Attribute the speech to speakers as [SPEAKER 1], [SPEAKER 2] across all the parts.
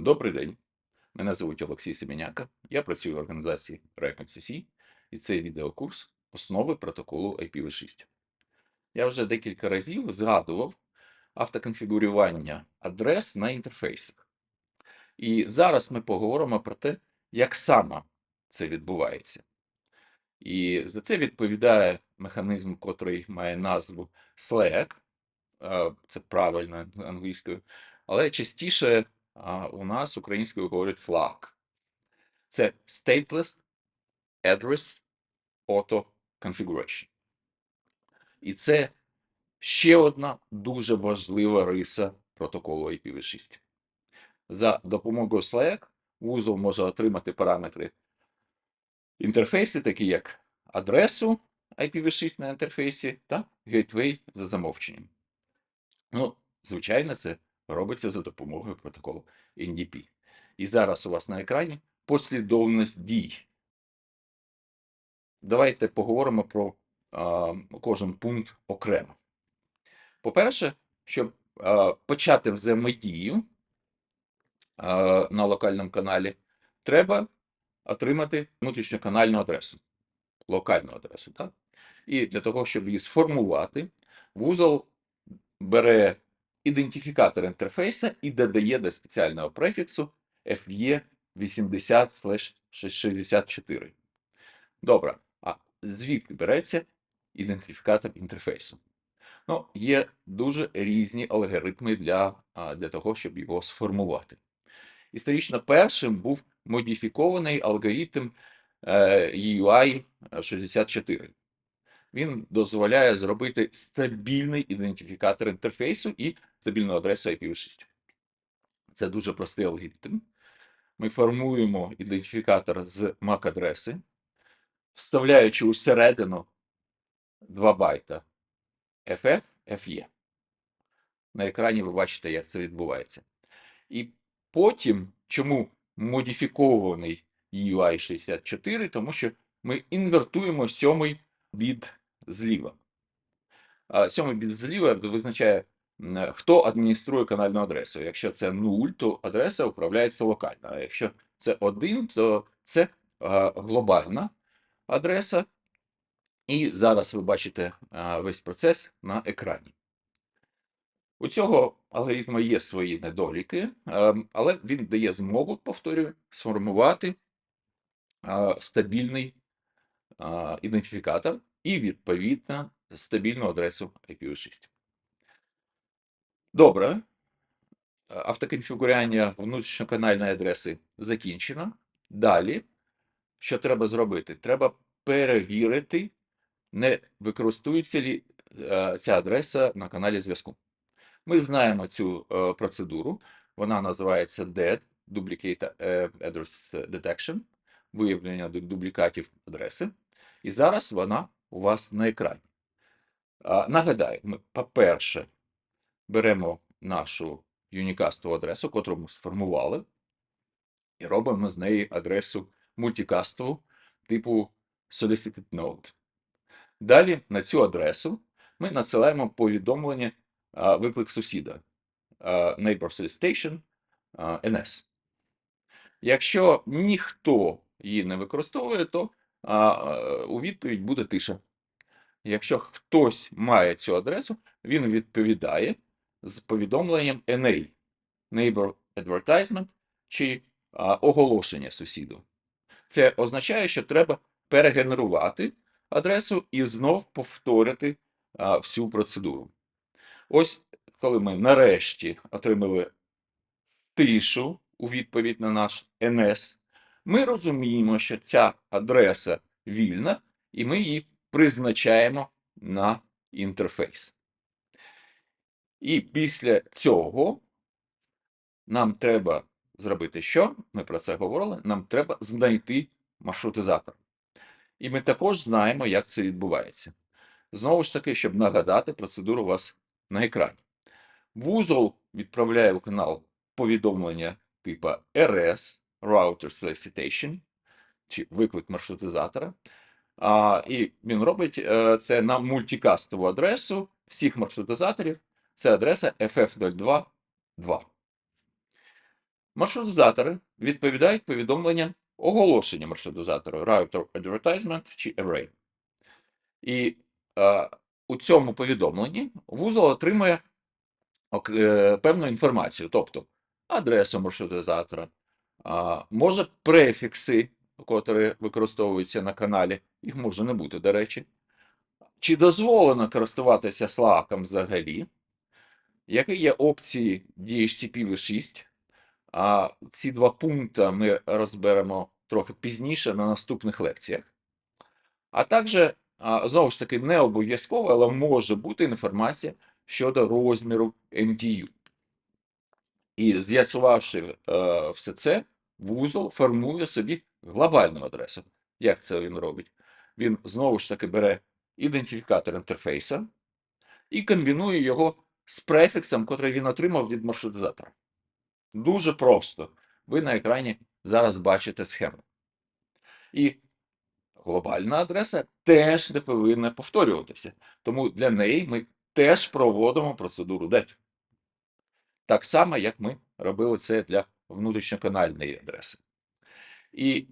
[SPEAKER 1] Добрий день. Мене звуть Олексій Семеняка. Я працюю в організації RECONCC, і цей відеокурс основи протоколу IPv6. Я вже декілька разів згадував автоконфігурування адрес на інтерфейсах. І зараз ми поговоримо про те, як саме це відбувається. І за це відповідає механізм, котрий має назву SLAAC. Е, Це правильно англійською, але частіше у нас українською говорять SLAAC. Це Stateless Address Auto Configuration. І це ще одна дуже важлива риса протоколу IPv6. За допомогою SLAAC вузол може отримати параметри інтерфейси, такі як адресу IPv6 на інтерфейсі та гейтвей за замовченням. Ну, звичайно, це робиться за допомогою протоколу NDP. І зараз у вас на екрані послідовність дій. Давайте поговоримо про а, кожен пункт окремо. По-перше, щоб а, почати взаємодію а, на локальному каналі, треба отримати внутрішньоканальну адресу, локальну адресу. Так? І для того, щоб її сформувати, вузол бере ідентифікатор інтерфейса і додає до спеціального префіксу FE 80-64. Добре, а звідки береться ідентифікатор інтерфейсу? Ну, є дуже різні алгоритми для, для того, щоб його сформувати. Історично першим був модифікований алгоритм е, UI 64. Він дозволяє зробити стабільний ідентифікатор інтерфейсу і стабільну адресу IPv6. Це дуже простий алгоритм. Ми формуємо ідентифікатор з MAC-адреси, вставляючи усередину 2 байта FF, FE. На екрані ви бачите, як це відбувається. І потім, чому модифікований UI 64, тому що ми інвертуємо сьомий біт зліва. Сьомий біт зліва визначає, хто адмініструє канальну адресу. Якщо це 0, то адреса управляється локально. А якщо це 1, то це глобальна адреса. І зараз ви бачите весь процес на екрані. У цього алгоритму є свої недоліки, але він дає змогу, повторюю, сформувати стабільний ідентифікатор і, відповідно, стабільну адресу IPv6. Добре. Е, Автоконфігурування внутрішньоканальної адреси закінчено. Далі, що треба зробити? Треба перевірити, не використовується ли е, ця адреса на каналі зв'язку. Ми знаємо цю е, процедуру. Вона називається DED – Duplicate Address Detection, виявлення дублікатів адреси. І зараз вона у вас на екрані. Нагадаю, по-перше, беремо нашу юнікастову адресу, котру ми сформували, і робимо з неї адресу мультикастову типу Solicited Node. Далі на цю адресу ми надсилаємо повідомлення а, виклик сусіда а, Neighbor Solicitation а, NS. Якщо ніхто її не використовує, то а, е, у відповідь буде тиша. Якщо хтось має цю адресу, він відповідає з повідомленням NA Neighbor Advertisement чи а, оголошення сусіду. Це означає, що треба перегенерувати адресу і знов повторити а, всю процедуру. Ось коли ми нарешті отримали тишу у відповідь на наш NS, ми розуміємо, що ця адреса вільна, і ми її призначаємо на інтерфейс. І після цього нам треба зробити що? Ми про це говорили. Нам треба знайти маршрутизатор. І ми також знаємо, як це відбувається. Знову ж таки, щоб нагадати, процедуру у вас на екрані. Вузол відправляє в канал повідомлення типу RS Router Solicitation, чи виклик маршрутизатора. А, і він робить е, це на мультикастову адресу всіх маршрутизаторів. Це адреса FF022. Маршрутизатори відповідають повідомленням оголошення маршрутизатору Router Advertisement чи Array. І е, у цьому повідомленні вузол отримує е, певну інформацію, тобто адресу маршрутизатора, а, може префікси, котрі використовуються на каналі, їх може не бути, до речі. Чи дозволено користуватися Slack взагалі? Які є опції DHCP V6? А ці два пункти ми розберемо трохи пізніше на наступних лекціях. А також, знову ж таки, не обов'язково, але може бути інформація щодо розміру MTU. І з'ясувавши е, все це, вузол формує собі глобальну адресу. Як це він робить? Він знову ж таки бере ідентифікатор інтерфейса і комбінує його з префіксом, котрий він отримав від маршрутизатора. Дуже просто. Ви на екрані зараз бачите схему. І глобальна адреса теж не повинна повторюватися. Тому для неї ми теж проводимо процедуру DET. Так само, як ми робили це для внутрішньоканальної адреси. І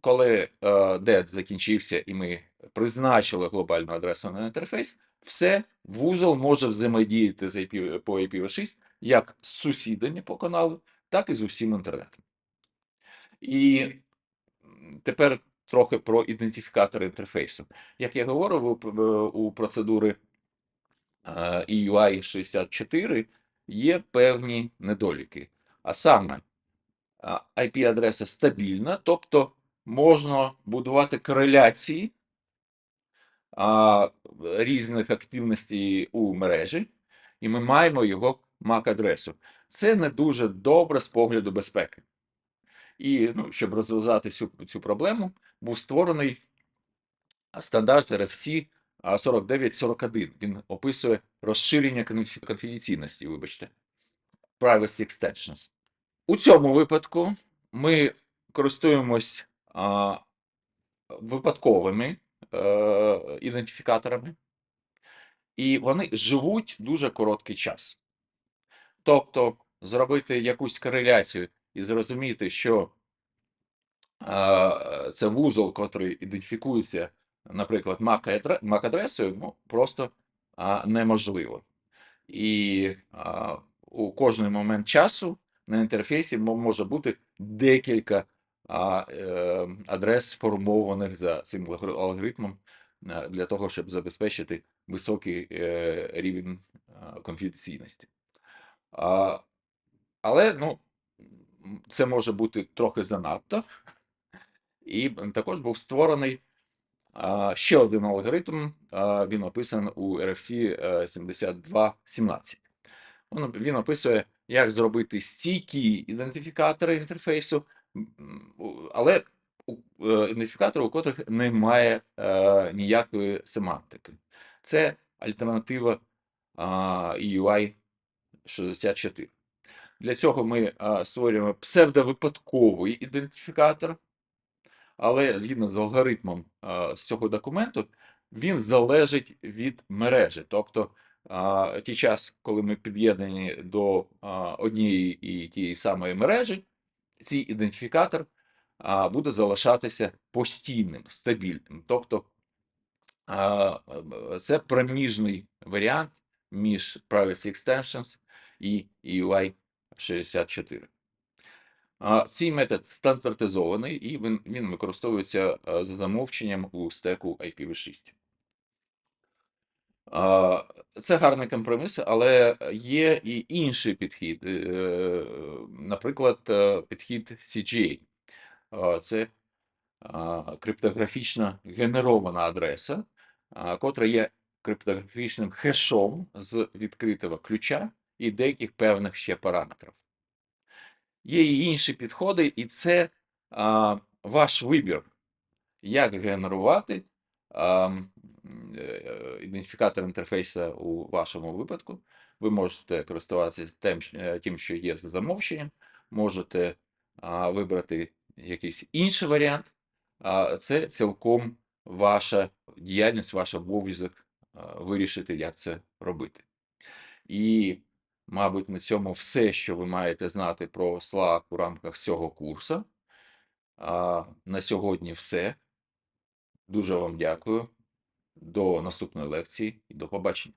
[SPEAKER 1] коли е, DET закінчився і ми призначили глобальну адресу на інтерфейс, все, вузол може взаємодіяти з IP, по IPv6 як з сусідами по каналу, так і з усім інтернетом. І тепер трохи про ідентифікатор інтерфейсу. Як я говорив, у, у процедури е, EUI 64 є певні недоліки. А саме, IP-адреса стабільна, тобто можна будувати кореляції різних активностей у мережі, і ми маємо його MAC-адресу. Це не дуже добре з погляду безпеки. І ну, щоб розв'язати цю, цю проблему, був створений стандарт RFC 4941. Він описує розширення конфіденційності, вибачте, privacy extensions. У цьому випадку ми користуємось а, випадковими е, ідентифікаторами, і вони живуть дуже короткий час. Тобто зробити якусь кореляцію і зрозуміти, що а, це вузол, котрий ідентифікується, наприклад, MAC-адре- MAC-адресою, ну, просто а, неможливо. І а, у кожний момент часу на інтерфейсі може бути декілька а, е, адрес, сформованих за цим алгоритмом е, для того, щоб забезпечити високий е, рівень конфіденційності. Але ну, це може бути трохи занадто. І також був створений ще один алгоритм, він описаний у RFC е, 7217. Він, описує, як зробити стійкі ідентифікатори інтерфейсу, але е, ідентифікатори, у котрих немає е, ніякої семантики. Це альтернатива а, EUI 64. Для цього ми а, створюємо псевдовипадковий ідентифікатор, але згідно з алгоритмом а, з цього документу, він залежить від мережі. Тобто а, ті час, коли ми під'єднані до а, однієї і тієї самої мережі, цей ідентифікатор буде залишатися постійним, стабільним. Тобто це проміжний варіант між Privacy Extensions і EUI 64. А, Цей метод стандартизований і він, він використовується за замовченням у стеку IPv6. Це гарний компроміс, але є і інший підхід, е, наприклад, е, підхід CGA. Це криптографічно генерована адреса, котра є криптографічним хешом з відкритого ключа і деяких певних ще параметрів. Є і інші підходи, і це ваш вибір, як генерувати ідентифікатор інтерфейса у вашому випадку. Ви можете користуватися тим, е, тим, що є за замовченням, можете вибрати якийсь інший варіант. Це цілком ваша діяльність, ваш обов'язок вирішити, як це робити. І Мабуть, на цьому все, що ви маєте знати про Slack у рамках цього курсу. На сьогодні все. Дуже вам дякую. До наступної лекції і до побачення.